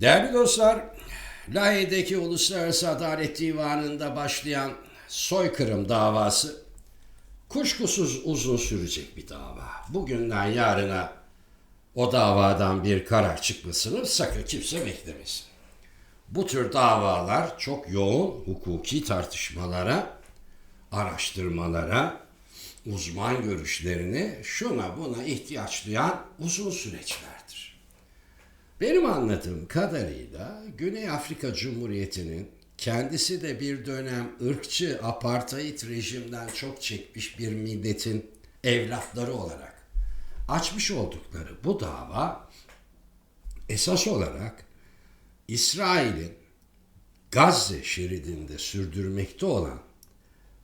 Değerli dostlar, Lahey'deki Uluslararası Adalet Divanı'nda başlayan soykırım davası kuşkusuz uzun sürecek bir dava. Bugünden yarına o davadan bir karar çıkmasını sakın kimse beklemesin. Bu tür davalar çok yoğun hukuki tartışmalara, araştırmalara, uzman görüşlerine, şuna buna ihtiyaç duyan uzun süreçlerdir. Benim anladığım kadarıyla Güney Afrika Cumhuriyeti'nin kendisi de bir dönem ırkçı apartheid rejimden çok çekmiş bir milletin evlatları olarak açmış oldukları bu dava esas olarak İsrail'in Gazze şeridinde sürdürmekte olan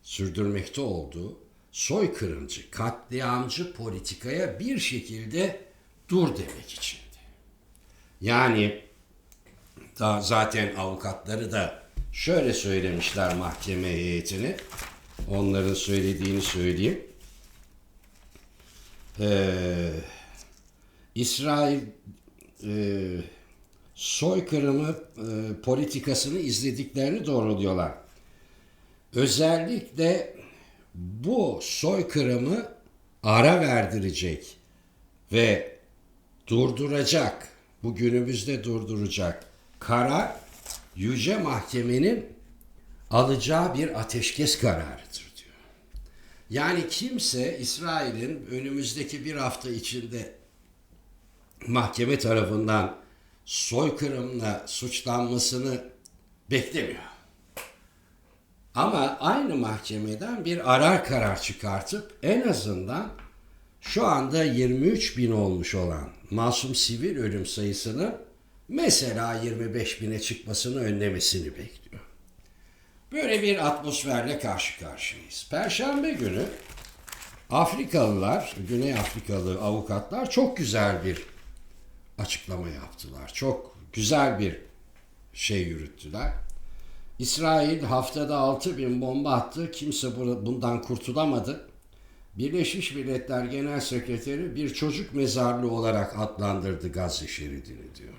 sürdürmekte olduğu soykırımcı, katliamcı politikaya bir şekilde dur demek içindi. Yani da zaten avukatları da şöyle söylemişler mahkeme heyetine. Onların söylediğini söyleyeyim. Ee, İsrail e, soykırımı e, politikasını izlediklerini doğruluyorlar. Özellikle bu soykırımı ara verdirecek ve durduracak, bu günümüzde durduracak karar Yüce Mahkemenin alacağı bir ateşkes kararıdır diyor. Yani kimse İsrail'in önümüzdeki bir hafta içinde mahkeme tarafından soykırımla suçlanmasını beklemiyor. Ama aynı mahkemeden bir arar karar çıkartıp en azından şu anda 23 bin olmuş olan masum sivil ölüm sayısını mesela 25 bine çıkmasını önlemesini bekliyor. Böyle bir atmosferle karşı karşıyayız. Perşembe günü Afrikalılar, Güney Afrikalı avukatlar çok güzel bir açıklama yaptılar. Çok güzel bir şey yürüttüler. İsrail haftada 6 bin bomba attı. Kimse bundan kurtulamadı. Birleşmiş Milletler Genel Sekreteri bir çocuk mezarlığı olarak adlandırdı Gazze şeridini diyor.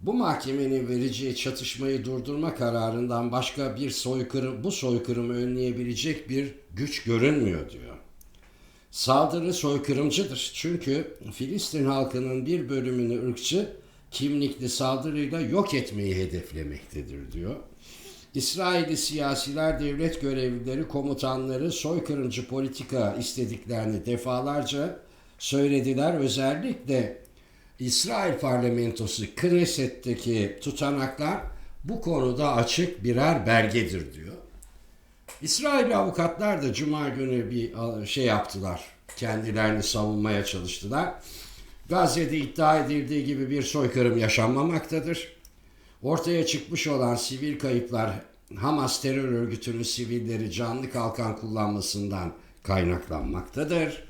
Bu mahkemenin vereceği çatışmayı durdurma kararından başka bir soykırım, bu soykırımı önleyebilecek bir güç görünmüyor diyor. Saldırı soykırımcıdır. Çünkü Filistin halkının bir bölümünü ırkçı, kimlikli saldırıyla yok etmeyi hedeflemektedir diyor. İsrailli siyasiler, devlet görevlileri, komutanları soykırımcı politika istediklerini defalarca söylediler. Özellikle İsrail parlamentosu Knesset'teki tutanaklar bu konuda açık birer belgedir diyor. İsrail avukatlar da cuma günü bir şey yaptılar. Kendilerini savunmaya çalıştılar. Gazze'de iddia edildiği gibi bir soykırım yaşanmamaktadır. Ortaya çıkmış olan sivil kayıplar Hamas terör örgütünün sivilleri canlı kalkan kullanmasından kaynaklanmaktadır.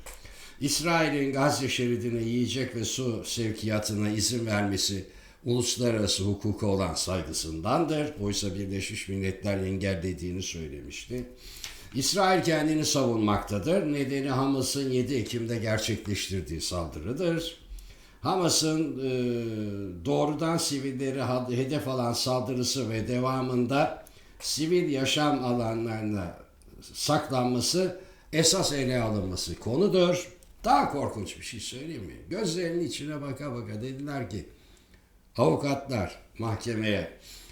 İsrail'in Gazze şeridine yiyecek ve su sevkiyatına izin vermesi uluslararası hukuka olan saygısındandır. Oysa Birleşmiş Milletler engellediğini söylemişti. İsrail kendini savunmaktadır. Nedeni Hamas'ın 7 Ekim'de gerçekleştirdiği saldırıdır. Hamas'ın e, doğrudan sivilleri hedef alan saldırısı ve devamında sivil yaşam alanlarına saklanması esas ele alınması konudur. Daha korkunç bir şey söyleyeyim mi? Gözlerinin içine baka baka dediler ki avukatlar mahkemeye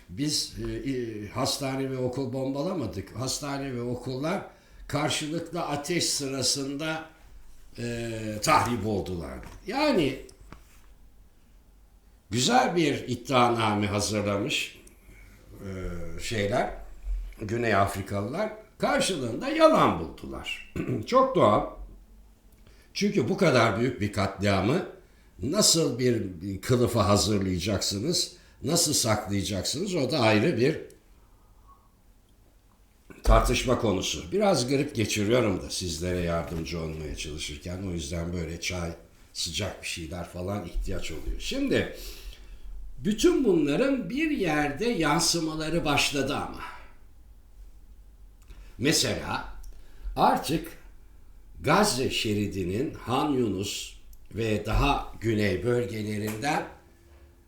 biz e, hastane ve okul bombalamadık. Hastane ve okullar karşılıklı ateş sırasında e, tahrip oldular. Yani güzel bir iddianame hazırlamış e, şeyler Güney Afrikalılar karşılığında yalan buldular. Çok doğal. Çünkü bu kadar büyük bir katliamı nasıl bir kılıfa hazırlayacaksınız, nasıl saklayacaksınız o da ayrı bir tartışma konusu. Biraz garip geçiriyorum da sizlere yardımcı olmaya çalışırken o yüzden böyle çay, sıcak bir şeyler falan ihtiyaç oluyor. Şimdi bütün bunların bir yerde yansımaları başladı ama. Mesela artık Gazze şeridinin Han Yunus ve daha güney bölgelerinden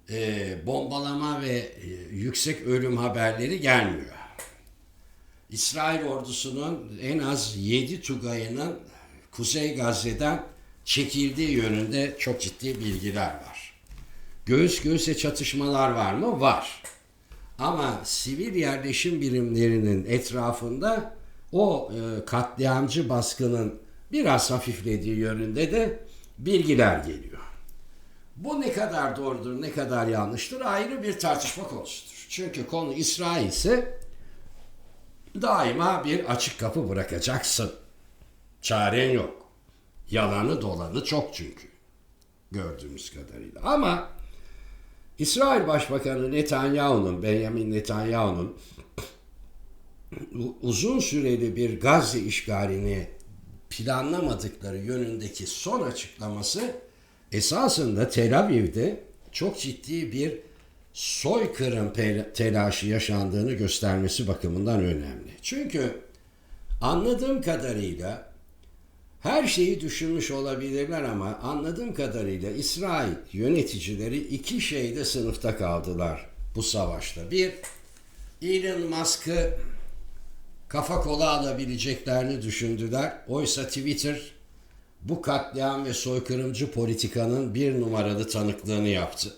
e, bombalama ve e, yüksek ölüm haberleri gelmiyor. İsrail ordusunun en az 7 Tugay'ının Kuzey Gazze'den çekildiği yönünde çok ciddi bilgiler var. Göğüs göğüse çatışmalar var mı? Var. Ama sivil yerleşim birimlerinin etrafında o e, katliamcı baskının biraz hafiflediği yönünde de bilgiler geliyor. Bu ne kadar doğrudur, ne kadar yanlıştır ayrı bir tartışma konusudur. Çünkü konu İsrail ise daima bir açık kapı bırakacaksın. Çaren yok. Yalanı dolanı çok çünkü. Gördüğümüz kadarıyla. Ama İsrail Başbakanı Netanyahu'nun, Benjamin Netanyahu'nun uzun süreli bir Gazze işgalini planlamadıkları yönündeki son açıklaması esasında Tel Aviv'de çok ciddi bir soykırım telaşı yaşandığını göstermesi bakımından önemli. Çünkü anladığım kadarıyla her şeyi düşünmüş olabilirler ama anladığım kadarıyla İsrail yöneticileri iki şeyde sınıfta kaldılar bu savaşta. Bir, Elon Musk'ı kafa kola alabileceklerini düşündüler. Oysa Twitter bu katliam ve soykırımcı politikanın bir numaralı tanıklığını yaptı.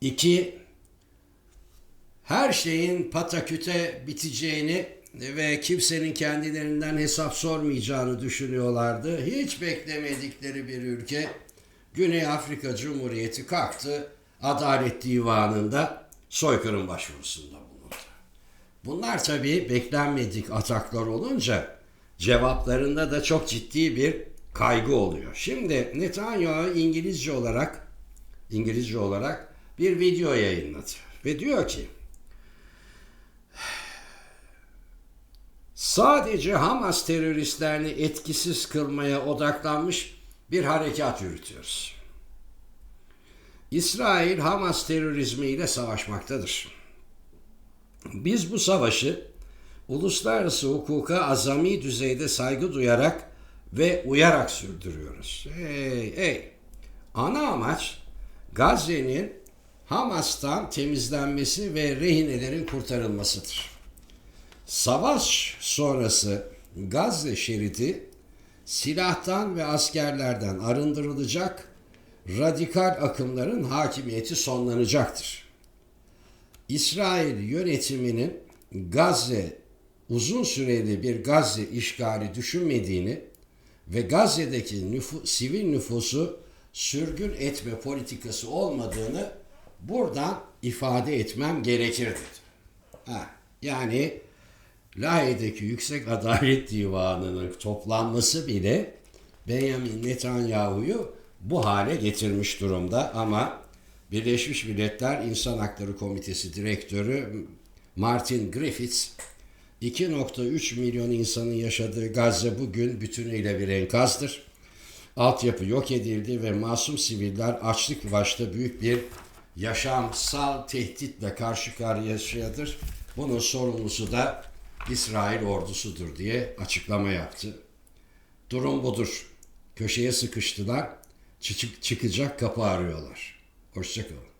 İki, her şeyin pataküte biteceğini ve kimsenin kendilerinden hesap sormayacağını düşünüyorlardı. Hiç beklemedikleri bir ülke Güney Afrika Cumhuriyeti kalktı Adalet Divanı'nda soykırım başvurusunda bulundu. Bunlar tabii beklenmedik ataklar olunca cevaplarında da çok ciddi bir kaygı oluyor. Şimdi Netanyahu İngilizce olarak İngilizce olarak bir video yayınladı ve diyor ki sadece Hamas teröristlerini etkisiz kılmaya odaklanmış bir harekat yürütüyoruz. İsrail Hamas terörizmiyle savaşmaktadır. Biz bu savaşı uluslararası hukuka azami düzeyde saygı duyarak ve uyarak sürdürüyoruz. Hey, hey. Ana amaç Gazze'nin Hamas'tan temizlenmesi ve rehinelerin kurtarılmasıdır. Savaş sonrası Gazze şeridi silahtan ve askerlerden arındırılacak, radikal akımların hakimiyeti sonlanacaktır. İsrail yönetiminin Gazze uzun süreli bir Gazze işgali düşünmediğini ve Gazze'deki nüfu- sivil nüfusu sürgün etme politikası olmadığını buradan ifade etmem gerekir dedi. Ha, yani Lahey'deki Yüksek Adalet Divanı'nın toplanması bile Benjamin Netanyahu'yu bu hale getirmiş durumda ama Birleşmiş Milletler İnsan Hakları Komitesi Direktörü Martin Griffiths 2.3 milyon insanın yaşadığı Gazze bugün bütünüyle bir enkazdır. Altyapı yok edildi ve masum siviller açlık başta büyük bir yaşamsal tehditle karşı karşıyadır. Bunun sorumlusu da İsrail ordusudur diye açıklama yaptı. Durum budur. Köşeye sıkıştılar. Çık- çıkacak kapı arıyorlar. Hoşçakalın.